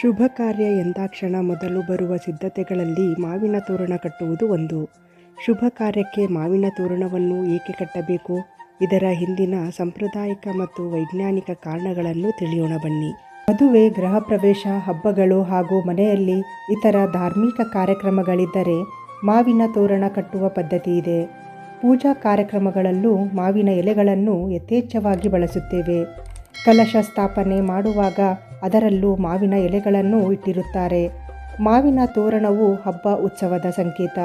ಶುಭ ಕಾರ್ಯ ಎಂದಾಕ್ಷಣ ಮೊದಲು ಬರುವ ಸಿದ್ಧತೆಗಳಲ್ಲಿ ಮಾವಿನ ತೋರಣ ಕಟ್ಟುವುದು ಒಂದು. ಶುಭ ಕಾರ್ಯಕ್ಕೆ ಮಾವಿನ ತೋರಣವನ್ನು ಏಕೆ ಕಟ್ಟಬೇಕು? ಇದರ ಹಿಂದಿನ ಸಾಂಪ್ರದಾಯಿಕ ಮತ್ತು ವೈಜ್ಞಾನಿಕ ಕಾರಣಗಳನ್ನು ತಿಳಿಯೋಣ ಬನ್ನಿ. ಮದುವೆ, ಗೃಹ ಪ್ರವೇಶ, ಹಬ್ಬಗಳು ಹಾಗೂ ಮನೆಯಲ್ಲಿ ಇತರ ಧಾರ್ಮಿಕ ಕಾರ್ಯಕ್ರಮಗಳಿದ್ದರೆ ಮಾವಿನ ತೋರಣ ಕಟ್ಟುವ ಪದ್ಧತಿ ಇದೆ. ಪೂಜಾ ಕಾರ್ಯಕ್ರಮಗಳಲ್ಲೂ ಮಾವಿನ ಎಲೆಗಳನ್ನು ಯಥೇಚ್ಛವಾಗಿ ಬಳಸುತ್ತೇವೆ. ಕಲಶ ಸ್ಥಾಪನೆ ಮಾಡುವಾಗ ಅದರಲ್ಲೂ ಮಾವಿನ ಎಲೆಗಳನ್ನು ಇಟ್ಟಿರುತ್ತಾರೆ. ಮಾವಿನ ತೋರಣವು ಹಬ್ಬ ಉತ್ಸವದ ಸಂಕೇತ.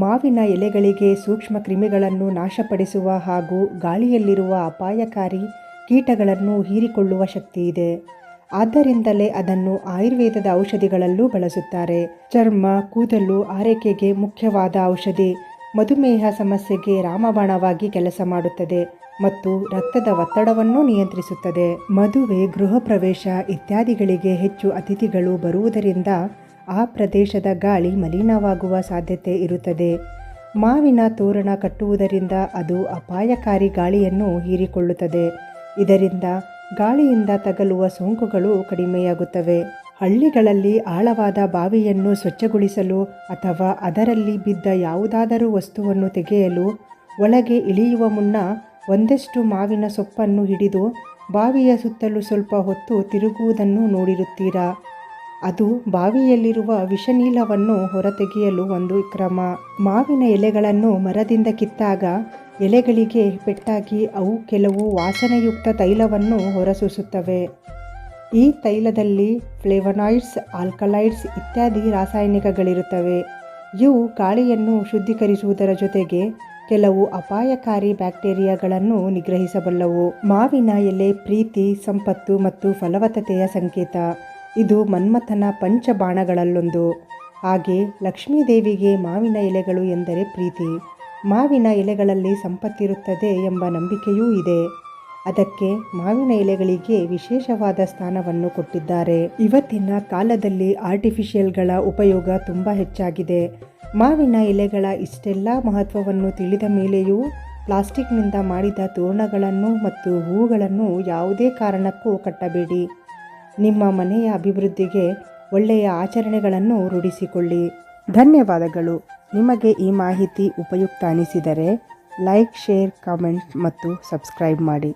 ಮಾವಿನ ಎಲೆಗಳಿಗೆ ಸೂಕ್ಷ್ಮ ಕ್ರಿಮಿಗಳನ್ನು ನಾಶಪಡಿಸುವ ಹಾಗೂ ಗಾಳಿಯಲ್ಲಿರುವ ಅಪಾಯಕಾರಿ ಕೀಟಗಳನ್ನು ಹೀರಿಕೊಳ್ಳುವ ಶಕ್ತಿ ಇದೆ. ಆದ್ದರಿಂದಲೇ ಅದನ್ನು ಆಯುರ್ವೇದದ ಔಷಧಿಗಳಲ್ಲೂ ಬಳಸುತ್ತಾರೆ. ಚರ್ಮ, ಕೂದಲು, ಆರೈಕೆಗೆ ಮುಖ್ಯವಾದ ಔಷಧಿ. ಮಧುಮೇಹ ಸಮಸ್ಯೆಗೆ ರಾಮಬಾಣವಾಗಿ ಕೆಲಸ ಮಾಡುತ್ತದೆ ಮತ್ತು ರಕ್ತದ ಒತ್ತಡವನ್ನು ನಿಯಂತ್ರಿಸುತ್ತದೆ. ಮದುವೆ, ಗೃಹ ಪ್ರವೇಶ ಇತ್ಯಾದಿಗಳಿಗೆ ಹೆಚ್ಚು ಅತಿಥಿಗಳು ಬರುವುದರಿಂದ ಆ ಪ್ರದೇಶದ ಗಾಳಿ ಮಲಿನವಾಗುವ ಸಾಧ್ಯತೆ ಇರುತ್ತದೆ. ಮಾವಿನ ತೋರಣ ಕಟ್ಟುವುದರಿಂದ ಅದು ಅಪಾಯಕಾರಿ ಗಾಳಿಯನ್ನು ಹೀರಿಕೊಳ್ಳುತ್ತದೆ. ಇದರಿಂದ ಗಾಳಿಯಿಂದ ತಗಲುವ ಸೋಂಕುಗಳು ಕಡಿಮೆಯಾಗುತ್ತವೆ. ಹಳ್ಳಿಗಳಲ್ಲಿ ಆಳವಾದ ಬಾವಿಯನ್ನು ಸ್ವಚ್ಛಗೊಳಿಸಲು ಅಥವಾ ಅದರಲ್ಲಿ ಬಿದ್ದ ಯಾವುದಾದರೂ ವಸ್ತುವನ್ನು ತೆಗೆಯಲು ಒಳಗೆ ಇಳಿಯುವ ಮುನ್ನ ಒಂದಷ್ಟು ಮಾವಿನ ಸೊಪ್ಪನ್ನು ಹಿಡಿದು ಬಾವಿಯ ಸುತ್ತಲೂ ಸ್ವಲ್ಪ ಹೊತ್ತು ತಿರುಗುವುದನ್ನು ನೋಡಿರುತ್ತೀರಾ? ಅದು ಬಾವಿಯಲ್ಲಿರುವ ವಿಷನೀಲವನ್ನು ಹೊರತೆಗೆಯಲು ಒಂದು ಕ್ರಮ. ಮಾವಿನ ಎಲೆಗಳನ್ನು ಮರದಿಂದ ಕಿತ್ತಾಗ ಎಲೆಗಳಿಗೆ ಪೆಟ್ಟಾಗಿ ಅವು ಕೆಲವು ವಾಸನೆಯುಕ್ತ ತೈಲವನ್ನು ಹೊರಸೂಸುತ್ತವೆ. ಈ ತೈಲದಲ್ಲಿ ಫ್ಲೇವನಾಯ್ಡ್ಸ್ ಆಲ್ಕಲೈಡ್ಸ್ ಇತ್ಯಾದಿ ರಾಸಾಯನಿಕಗಳಿರುತ್ತವೆ. ಇವು ಗಾಳಿಯನ್ನು ಶುದ್ಧೀಕರಿಸುವುದರ ಜೊತೆಗೆ ಕೆಲವು ಅಪಾಯಕಾರಿ ಬ್ಯಾಕ್ಟೀರಿಯಾಗಳನ್ನು ನಿಗ್ರಹಿಸಬಲ್ಲವು. ಮಾವಿನ ಎಲೆ ಪ್ರೀತಿ, ಸಂಪತ್ತು ಮತ್ತು ಫಲವತ್ತತೆಯ ಸಂಕೇತ. ಇದು ಮನ್ಮಥನ ಪಂಚಬಾಣಗಳಲ್ಲೊಂದು. ಹಾಗೆ ಲಕ್ಷ್ಮೀದೇವಿಗೆ ಮಾವಿನ ಎಲೆಗಳು ಎಂದರೆ ಪ್ರೀತಿ. ಮಾವಿನ ಎಲೆಗಳಲ್ಲಿ ಸಂಪತ್ತಿರುತ್ತದೆ ಎಂಬ ನಂಬಿಕೆಯೂ ಇದೆ. ಅದಕ್ಕೆ ಮಾವಿನ ಎಲೆಗಳಿಗೆ ವಿಶೇಷವಾದ ಸ್ಥಾನವನ್ನು ಕೊಟ್ಟಿದ್ದಾರೆ. ಇವತ್ತಿನ ಕಾಲದಲ್ಲಿ ಆರ್ಟಿಫಿಷಿಯಲ್ಗಳ ಉಪಯೋಗ ತುಂಬ ಹೆಚ್ಚಾಗಿದೆ. ಮಾವಿನ ಎಲೆಗಳ ಇಷ್ಟೆಲ್ಲ ಮಹತ್ವವನ್ನು ತಿಳಿದ ಮೇಲೆಯೂ ಪ್ಲಾಸ್ಟಿಕ್ನಿಂದ ಮಾಡಿದ ತೋರಣಗಳನ್ನು ಮತ್ತು ಹೂಗಳನ್ನು ಯಾವುದೇ ಕಾರಣಕ್ಕೂ ಕಟ್ಟಬೇಡಿ. ನಿಮ್ಮ ಮನೆಯ ಅಭಿವೃದ್ಧಿಗೆ ಒಳ್ಳೆಯ ಆಚರಣೆಗಳನ್ನು ರೂಢಿಸಿಕೊಳ್ಳಿ. ಧನ್ಯವಾದಗಳು. ನಿಮಗೆ ಈ ಮಾಹಿತಿ ಉಪಯುಕ್ತ ಅನಿಸಿದರೆ ಲೈಕ್, ಶೇರ್, ಕಾಮೆಂಟ್ ಮತ್ತು ಸಬ್ಸ್ಕ್ರೈಬ್ ಮಾಡಿ.